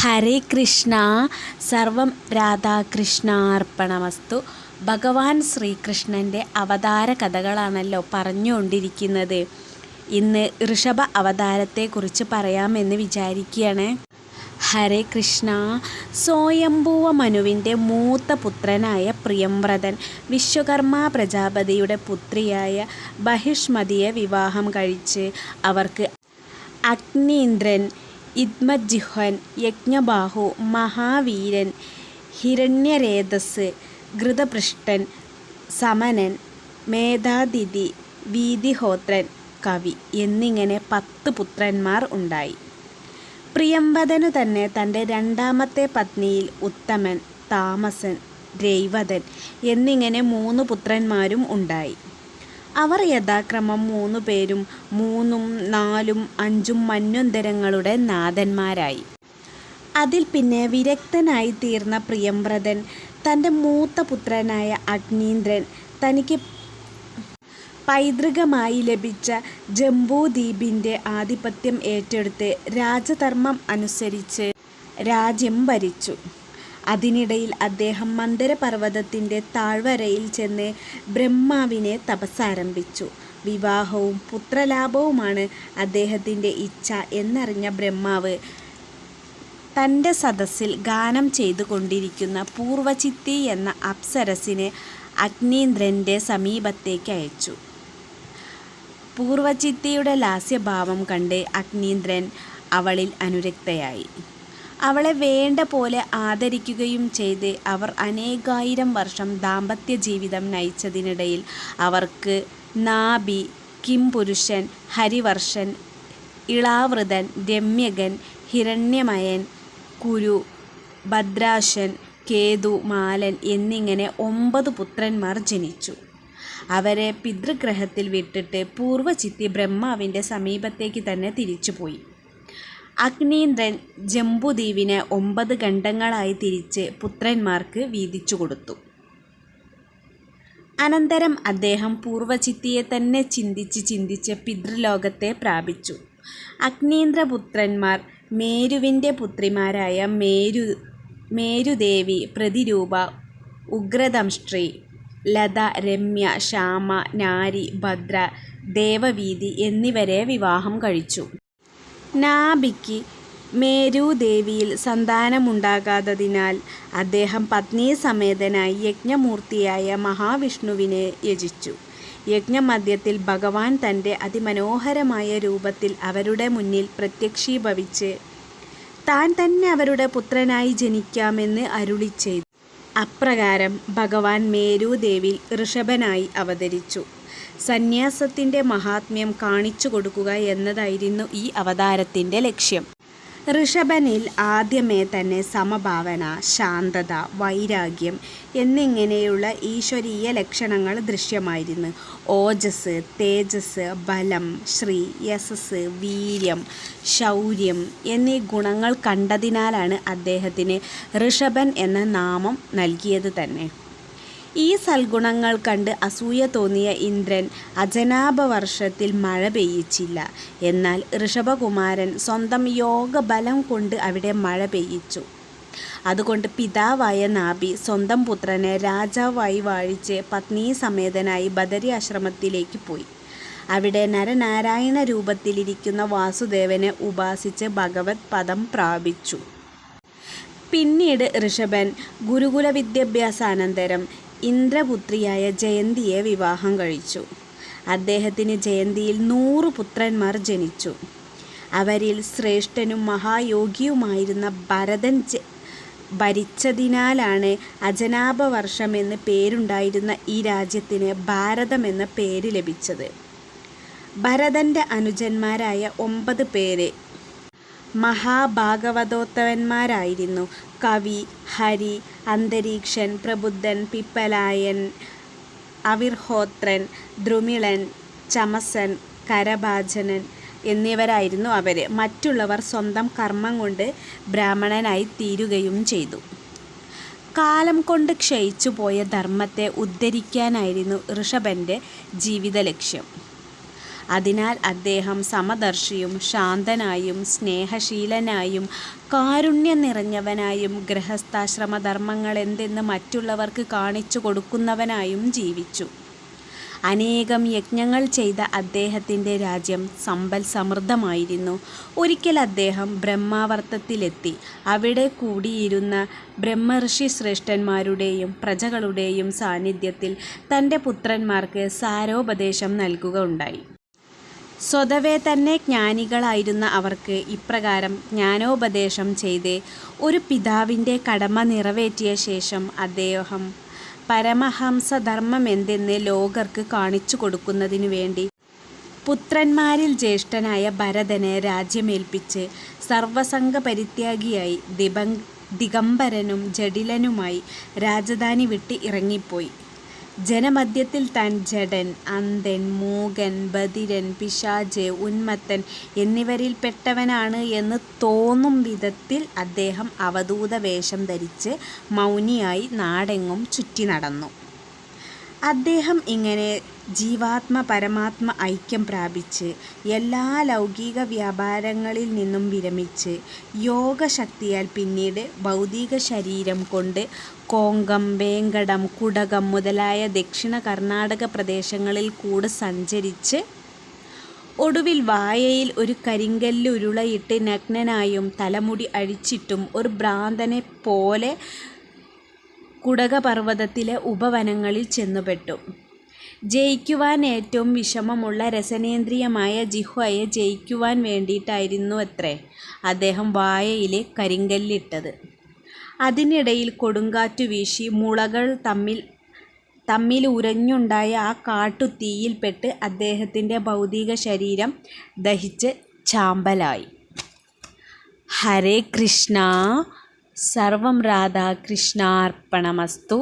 ഹരേ കൃഷ്ണ സർവം രാധാകൃഷ്ണാർപ്പണമസ്തു. ഭഗവാൻ ശ്രീകൃഷ്ണന്റെ അവതാര കഥകളാണല്ലോ പറഞ്ഞുകൊണ്ടിരിക്കുന്നത്. ഇന്ന് ഋഷഭ അവതാരത്തെക്കുറിച്ച് പറയാമെന്ന് വിചാരിക്കുകയാണ്. ഹരേ കൃഷ്ണ സ്വയംഭൂവ മനുവിന്റെ മൂത്ത പുത്രനായ പ്രിയംവ്രതൻ വിശ്വകർമ്മ പ്രജാപതിയുടെ പുത്രിയായ ബഹിഷ്മതിയെ വിവാഹം കഴിച്ച് അവർക്ക് അഗ്നീന്ദ്രൻ ഇദ്മജിഹ്വൻ യജ്ഞബാഹു മഹാവീരൻ ഹിരണ്യരേതസ് ഘൃതപൃഷ്ടൻ സമനൻ മേധാതിഥി വീതിഹോത്രൻ കവി എന്നിങ്ങനെ പത്ത് പുത്രന്മാർ ഉണ്ടായി. പ്രിയംവദനു തന്നെ തന്റെ രണ്ടാമത്തെ പത്നിയിൽ ഉത്തമൻ താമസൻ രൈവതൻ എന്നിങ്ങനെ മൂന്ന് പുത്രന്മാരും ഉണ്ടായി. അവർ യഥാക്രമം മൂന്നു പേരും മൂന്നും നാലും അഞ്ചും മന്വന്തരങ്ങളുടെ നാഥന്മാരായി. അതിൽ പിന്നെ വിരക്തനായി തീർന്ന പ്രിയംവ്രതൻ തന്റെ മൂത്ത പുത്രനായ അഗ്നീന്ദ്രൻ തനിക്ക് പൈതൃകമായി ലഭിച്ച ജംബൂദ്വീപിന്റെ ആധിപത്യം ഏറ്റെടുത്ത് രാജധർമ്മം അനുസരിച്ച് രാജ്യം ഭരിച്ചു. അതിനിടയിൽ അദ്ദേഹം മന്ദരപർവതത്തിന്റെ താഴ്വരയിൽ ചെന്ന് ബ്രഹ്മാവിനെ തപസ്സാരംഭിച്ചു. വിവാഹവും പുത്രലാഭവുമാണ് അദ്ദേഹത്തിന്റെ ഇച്ഛ എന്നറിഞ്ഞ ബ്രഹ്മാവ് തന്റെ സദസ്സിൽ ഗാനം ചെയ്തു കൊണ്ടിരിക്കുന്ന പൂർവചിത്തി എന്ന അപ്സരസിനെ അഗ്നീന്ദ്രന്റെ സമീപത്തേക്ക് അയച്ചു. പൂർവചിത്തിയുടെ ലാസ്യഭാവം കണ്ട് അഗ്നീന്ദ്രൻ അവളിൽ അനുരക്തയായി. അവളെ വേണ്ട പോലെ ആദരിക്കുകയും ചെയ്ത് അവർ അനേകായിരം വർഷം ദാമ്പത്യ ജീവിതം നയിച്ചതിനിടയിൽ അവർക്ക് നാബി കിംപുരുഷൻ ഹരിവർഷൻ ഇളാവൃതൻ രമ്യകൻ ഹിരണ്യമയൻ കുരു ഭദ്രാശൻ കേതു മാലൻ എന്നിങ്ങനെ ഒമ്പത് പുത്രന്മാർ ജനിച്ചു. അവരെ പിതൃഗ്രഹത്തിൽ വിട്ടിട്ട് പൂർവചിത്തി ബ്രഹ്മാവിന്റെ സമീപത്തേക്ക് തന്നെ തിരിച്ചുപോയി. അഗ്നീന്ദ്രൻ ജംബുദ്വീപിനെ ഒമ്പത് ഖണ്ഡങ്ങളായി തിരിച്ച് പുത്രന്മാർക്ക് വീതിച്ചു കൊടുത്തു. അനന്തരം അദ്ദേഹം പൂർവചിത്തിയെ തന്നെ ചിന്തിച്ച് ചിന്തിച്ച് പിതൃലോകത്തെ പ്രാപിച്ചു. അഗ്നീന്ദ്രപുത്രന്മാർ മേരുവിന്റെ പുത്രിമാരായ മേരു മേരുദേവി പ്രതിരൂപ ഉഗ്രദംഷ്ട്രി ലത രമ്യ ശ്യാമ നാരി ഭദ്ര ദേവവീതി എന്നിവരെ വിവാഹം കഴിച്ചു. നാഭിക്ക് മേരുദേവിയിൽ സന്താനമുണ്ടാകാത്തതിനാൽ അദ്ദേഹം പത്നീസമേതനായി യജ്ഞമൂർത്തിയായ മഹാവിഷ്ണുവിനെ യജിച്ചു. യജ്ഞമധ്യത്തിൽ ഭഗവാൻ തന്റെ അതിമനോഹരമായ രൂപത്തിൽ അവരുടെ മുന്നിൽ പ്രത്യക്ഷീഭവിച്ച് താൻ തന്നെ അവരുടെ പുത്രനായി ജനിക്കാമെന്ന് അരുളി ചെയ്തു അപ്രകാരം ഭഗവാൻ മേരുദേവിൽ ഋഷഭനായി അവതരിച്ചു. സന്യാസത്തിന്റെ മഹാത്മ്യം കാണിച്ചു കൊടുക്കുക എന്നതായിരുന്നു ഈ അവതാരത്തിന്റെ ലക്ഷ്യം. ഋഷഭനിൽ ആദ്യമേ തന്നെ സമഭാവന ശാന്തത വൈരാഗ്യം എന്നിങ്ങനെയുള്ള ഈശ്വരീയ ലക്ഷണങ്ങൾ ദൃശ്യമായിരുന്നു. ഓജസ് തേജസ് ബലം ശ്രീ യശസ് വീര്യം ശൗര്യം എന്നീ ഗുണങ്ങൾ കണ്ടതിനാലാണ് അദ്ദേഹത്തിന് ഋഷഭൻ എന്ന നാമം നൽകിയത് തന്നെ. ഈ സൽഗുണങ്ങൾ കണ്ട് അസൂയ തോന്നിയ ഇന്ദ്രൻ അജനാഭ വർഷത്തിൽ മഴ പെയ്യിച്ചില്ല. എന്നാൽ ഋഷഭകുമാരൻ സ്വന്തം യോഗബലം കൊണ്ട് അവിടെ മഴ പെയ്യിച്ചു. അതുകൊണ്ട് പിതാവായ നാഭി സ്വന്തം പുത്രനെ രാജാവായി വാഴിച്ച് പത്നി സമേതനായി ബദരി ആശ്രമത്തിലേക്ക് പോയി. അവിടെ നരനാരായണ രൂപത്തിലിരിക്കുന്ന വാസുദേവനെ ഉപാസിച്ച് ഭഗവത് പദം പ്രാപിച്ചു. പിന്നീട് ഋഷഭൻ ഗുരുകുല വിദ്യാഭ്യാസാനന്തരം ഇന്ദ്രപുത്രിയായ ജയന്തിയെ വിവാഹം കഴിച്ചു. അദ്ദേഹത്തിന് ജയന്തിയിൽ നൂറ് പുത്രന്മാർ ജനിച്ചു. അവരിൽ ശ്രേഷ്ഠനും മഹായോഗിയുമായിരുന്ന ഭരതൻ ഭരിച്ചതിനാലാണ് അജനാഭവർഷമെന്ന് പേരുണ്ടായിരുന്ന ഈ രാജ്യത്തിന് ഭാരതമെന്ന പേര് ലഭിച്ചത്. ഭരതന്റെ അനുജന്മാരായ ഒമ്പത് പേര്. മഹാഭാഗവതോത്തവന്മാരായിരുന്നു കവി ഹരി അന്തരീക്ഷൻ പ്രബുദ്ധൻ പിപ്പലായൻ അവിർഹോത്രൻ ദ്രുമിളൻ ചമസൻ കരഭാജനൻ എന്നിവരായിരുന്നു അവർ മറ്റുള്ളവർ സ്വന്തം കർമ്മം കൊണ്ട് ബ്രാഹ്മണനായി തീരുകയും ചെയ്തു. കാലം കൊണ്ട് ക്ഷയിച്ചു പോയ ധർമ്മത്തെ ഉദ്ധരിക്കാനായിരുന്നു ഋഷഭന്റെ ജീവിത ലക്ഷ്യം അതിനാൽ അദ്ദേഹം സമദർശിയും ശാന്തനായും സ്നേഹശീലനായും കാരുണ്യം നിറഞ്ഞവനായും ഗൃഹസ്ഥാശ്രമധർമ്മങ്ങളെന്തെന്ന് മറ്റുള്ളവർക്ക് കാണിച്ചു കൊടുക്കുന്നവനായും ജീവിച്ചു. അനേകം യജ്ഞങ്ങൾ ചെയ്ത അദ്ദേഹത്തിന്റെ രാജ്യം സമ്പൽ സമൃദ്ധമായിരുന്നു. ഒരിക്കൽ അദ്ദേഹം ബ്രഹ്മാവർത്തത്തിലെത്തി. അവിടെ കൂടിയിരുന്ന ബ്രഹ്മർഷി ശ്രേഷ്ഠന്മാരുടെയും പ്രജകളുടെയും സാന്നിധ്യത്തിൽ തന്റെ പുത്രന്മാർക്ക് സാരോപദേശം നൽകുകയുണ്ടായി. സ്വതവേ തന്നെ ജ്ഞാനികളായിരുന്ന അവർക്ക് ഇപ്രകാരം ജ്ഞാനോപദേശം ചെയ്ത് ഒരു പിതാവിന്റെ കടമ നിറവേറ്റിയ ശേഷം അദ്ദേഹം പരമഹംസധർമ്മമെന്തെന്ന് ലോകർക്ക് കാണിച്ചു കൊടുക്കുന്നതിനു വേണ്ടി പുത്രന്മാരിൽ ജ്യേഷ്ഠനായ ഭരതനെ രാജ്യമേൽപ്പിച്ച് സർവസംഘ പരിത്യാഗിയായി ദിബ ദിഗംബരനും ജഡിലനുമായി രാജധാനി വിട്ട് ഇറങ്ങിപ്പോയി. ജനമധ്യത്തിൽ തൻ ജഡൻ, അന്ധൻ, മൂകൻ, ബധിരൻ, പിശാജ് ഉന്മത്തൻ എന്നിവരിൽ പെട്ടവനാണ് എന്ന് തോന്നും വിധത്തിൽ അദ്ദേഹം അവധൂത വേഷം ധരിച്ച് മൗനിയായി നാടെങ്ങും ചുറ്റിനടന്നു. അദ്ദേഹം ഇങ്ങനെ ജീവാത്മ-പരമാത്മ ഐക്യം പ്രാപിച്ച് എല്ലാ ലൗകിക വ്യാപാരങ്ങളിൽ നിന്നും വിരമിച്ച് യോഗശക്തിയാൽ പിന്നീട് ഭൗതിക ശരീരം കൊണ്ട് കോങ്കം, വേങ്കടം, കുടകം മുതലായ ദക്ഷിണ കർണാടക പ്രദേശങ്ങളിൽ കൂടെ സഞ്ചരിച്ച് ഒടുവിൽ വായയിൽ ഒരു കരിങ്കല്ല് ഉരുളയിട്ട് നഗ്നനായും തലമുടി അഴിച്ചിട്ടും ഒരു ഭ്രാന്തനെപ്പോലെ കുടകപർവതത്തിലെ ഉപവനങ്ങളിൽ ചെന്നുപെട്ടു. ജയിക്കുവാൻ ഏറ്റവും വിഷമമുള്ള രസനേന്ദ്രിയമായ ജിഹ്വയെ ജയിക്കുവാൻ വേണ്ടിയിട്ടായിരുന്നുവത്രേ അദ്ദേഹം വായയിലെ കരിങ്കല്ലിട്ടത്. അതിനിടയിൽ കൊടുങ്കാറ്റു വീശി മുളകൾ തമ്മിലുരഞ്ഞുണ്ടായ ആ കാട്ടുതീയിൽപ്പെട്ട് അദ്ദേഹത്തിന്റെ ഭൗതികശരീരം ദഹിച്ച് ചാമ്പലായി. ഹരേ കൃഷ്ണ സർവം രാധാകൃഷ്ണാർപ്പണമസ്തു